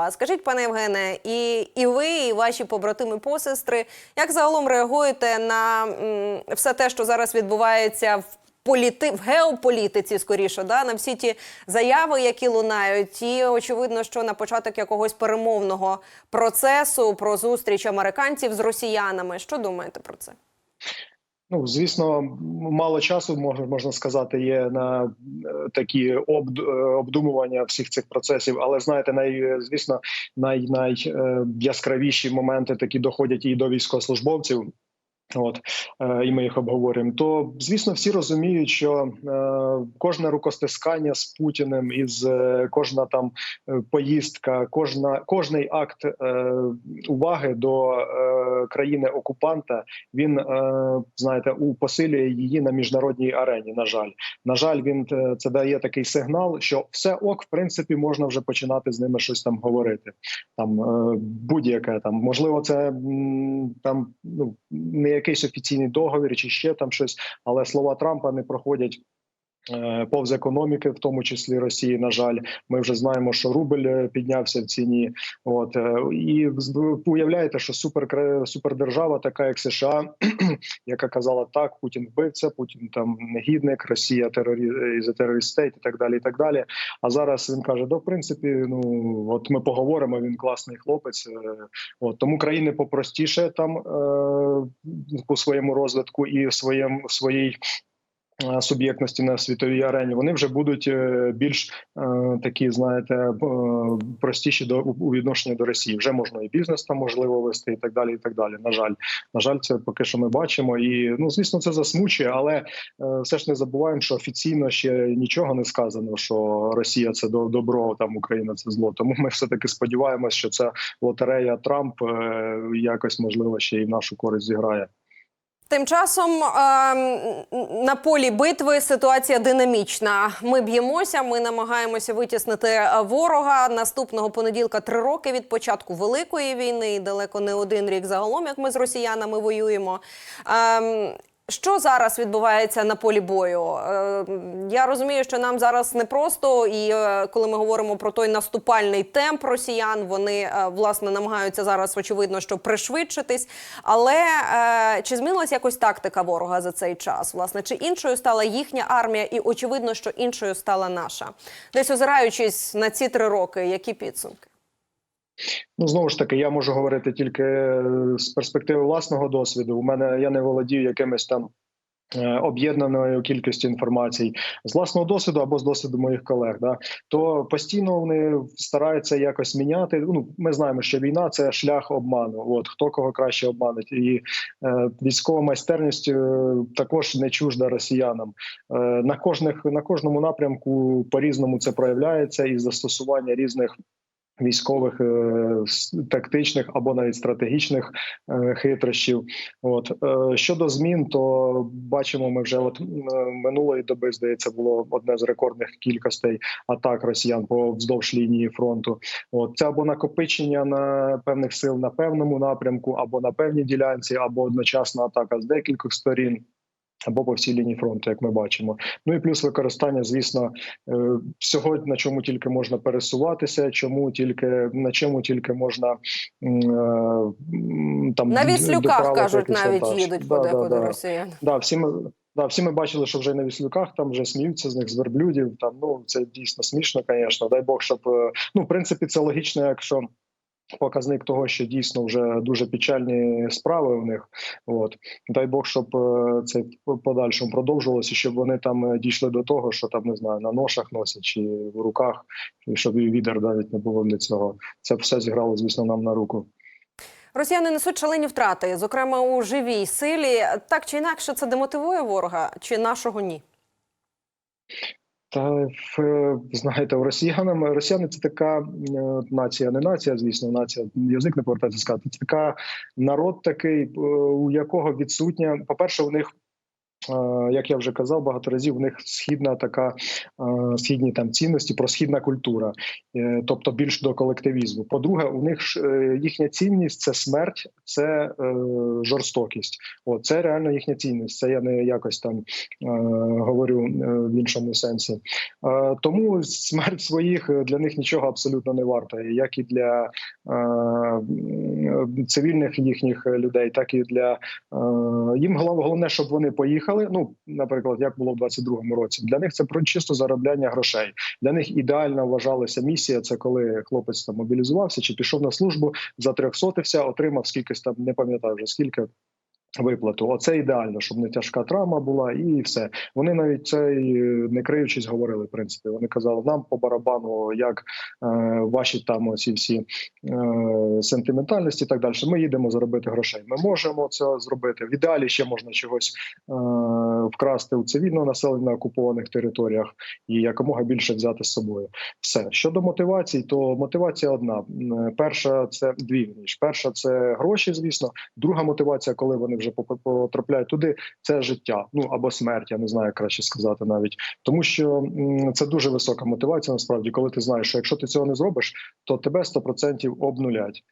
А скажіть, пане Євгене, і, і ви, і ваші побратими посестри, як загалом реагуєте на м, все те, що зараз відбувається в політи... в геополітиці, скоріше, да? на всі ті заяви, які лунають, і очевидно, що на початок якогось перемовного процесу про зустріч американців з росіянами. Що думаєте про це? Ну, звісно, мало часу можна можна сказати, є на е, такі обд, е, обдумування всіх цих процесів. Але знаєте, най, звісно, най, най е, яскравіші моменти такі доходять і до військовослужбовців. От е, і ми їх обговорюємо. То звісно, всі розуміють, що е, кожне рукостискання з Путіним, із е, кожна там поїздка, кожна кожний акт уваги до країни окупанта, він знаєте, у посилює її на міжнародній арені. На жаль, на жаль, він це дає такий сигнал, що все ок, в принципі, можна вже починати з ними щось там говорити. Там будь-яке там можливо, це там ну не якийсь офіційний договір чи ще там щось, але слова Трампа не проходять. Е, Повз економіки, в тому числі Росії, на жаль, ми вже знаємо, що рубль е, піднявся в ціні. От е, і уявляєте, що супер супердержава, така як США, яка казала так, Путін вбивця, Путін там негідник, Росія терорі... терорист стейт і так далі. І так далі. А зараз він каже: да, в принципі, ну от ми поговоримо. Він класний хлопець. От тому країни попростіше там е, по своєму розвитку і в своєму в своїй. Е, Суб'єктності на світовій арені вони вже будуть е, більш е, такі, знаєте, простіші до у відношенні до Росії. Вже можна і бізнес там можливо вести, і так далі. І так далі. На жаль, на жаль, це поки що ми бачимо. І ну звісно, це засмучує, але все ж не забуваємо, що офіційно ще нічого не сказано, що Росія це до добро, там Україна це зло. Тому ми все таки сподіваємось, що ця лотерея Трамп якось можливо ще й в нашу користь зіграє. Тим часом ем, на полі битви ситуація динамічна. Ми б'ємося, ми намагаємося витіснити е, ворога. Наступного понеділка три роки від початку великої війни, далеко не один рік загалом, як ми з росіянами воюємо. Що зараз відбувається на полі бою? Е, Я розумію, що нам зараз непросто, і е, коли ми говоримо про той наступальний темп росіян, вони е, власне намагаються зараз, очевидно, що пришвидшитись. Але чи змінилась якось тактика ворога за цей час? Власне, чи іншою стала їхня армія, і очевидно, що іншою стала наша? Десь озираючись на ці три роки, які підсумки? Ну знову ж таки, я можу говорити тільки е, з перспективи власного досвіду. У мене я не володію якимись там. е, Об'єднаною кількістю інформації з власного досвіду або з досвіду моїх колег, да то постійно вони стараються якось міняти. Ну ми знаємо, що війна це шлях обману. От хто кого краще обманить, і е, військова майстерність е, також не чужда росіянам. Е, на кожних на кожному напрямку по різному це проявляється і застосування різних військових е, тактичних або навіть стратегічних е, хитрощів. От е, щодо змін, то бачимо, ми вже от минулої доби здається було одне з рекордних кількостей атак росіян по вздовж лінії фронту. От це або накопичення на певних сил на певному напрямку, або на певній ділянці, або одночасна атака з декількох сторін. Або по всій лінії фронту, як ми бачимо. Ну і плюс використання, звісно, е, всього на чому тільки можна пересуватися, чому тільки на чому тільки можна е, там На віслюках кажуть, навіть їдуть Да, да, подекуди да. росіяни. Да, всі ми да, всі ми бачили, що вже на віслюках там вже сміються з них з верблюдів. Там ну це дійсно смішно, звісно. Дай Бог, щоб е, ну в принципі це логічно, якщо. Показник того, що дійсно вже дуже печальні справи у них. От дай Бог, щоб е, це подальшому продовжувалося, щоб вони там е, дійшли до того, що там не знаю на ношах носять чи в руках, і щоб і відер навіть не було для цього. Це все зіграло, звісно, нам на руку. Росіяни несуть шалені втрати, зокрема у живій силі. Так чи інакше, це демотивує ворога, чи нашого ні? Та знаєте, у росіянам росіяни це така е, нація, не нація, звісно, нація язик не повертається сказати. Це така народ такий, е, у якого відсутня. По перше, у них як я вже казав багато разів, у них східна така е, східні там цінності, просхідна культура, е, тобто більш до колективізму. По-друге, у них е, їхня цінність це смерть, це е, жорстокість. О, це реально їхня цінність. Це я не якось там е, говорю е, в іншому сенсі. Е, тому смерть своїх е, для них нічого абсолютно не варта, як і для е, цивільних їхніх людей, так і для е, їм голов- головне, щоб вони поїхали. Ну, наприклад, як було в 22-му році. Для них це про чисто заробляння грошей. Для них ідеально вважалася місія. Це коли хлопець там мобілізувався чи пішов на службу, затрьохсотився, отримав скількись там, не пам'ятаю вже скільки. Виплату, оце ідеально, щоб не тяжка травма була, і все. Вони навіть це е, не криючись говорили. В принципі, вони казали нам по барабану, як е, ваші там оці всі е, сентиментальності, і так далі. Ми їдемо заробити грошей. Ми можемо це зробити. В ідеалі ще можна чогось е, вкрасти у цивільного населення на окупованих територіях і якомога більше взяти з собою. Все щодо мотивацій, то мотивація одна. Перша це дві ніж. Перша це гроші, звісно. Друга мотивація, коли вони вже потрапляють туди, це життя. Ну або смерть, я не знаю, як краще сказати навіть. Тому що це дуже висока мотивація. Насправді, коли ти знаєш, що якщо ти цього не зробиш, то тебе 100% обнулять.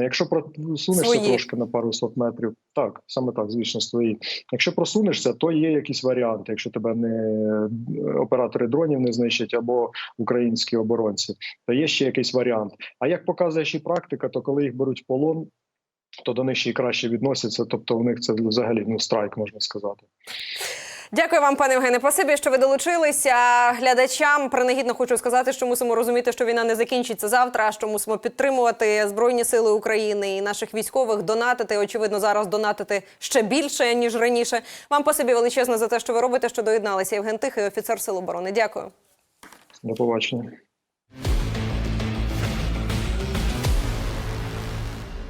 Якщо просунешся Свої. трошки на пару сот метрів, так саме так, звісно, свої. Якщо просунешся, то є якісь варіанти. Якщо тебе не е, оператори дронів не знищать або українські оборонці, то є ще якийсь варіант. А як показує ще практика, то коли їх беруть в полон, то до них ще й краще відносяться. Тобто, у них це взагалі ну страйк, можна сказати. Дякую вам, пане Євгене. Спасибі, що ви долучилися. Глядачам принагідно хочу сказати, що мусимо розуміти, що війна не закінчиться завтра. Що мусимо підтримувати збройні сили України і наших військових, донатити. Очевидно, зараз донатити ще більше ніж раніше. Вам спасибі величезне за те, що ви робите, що доєдналися. Євген Тихий, офіцер Сил оборони. Дякую. До побачення.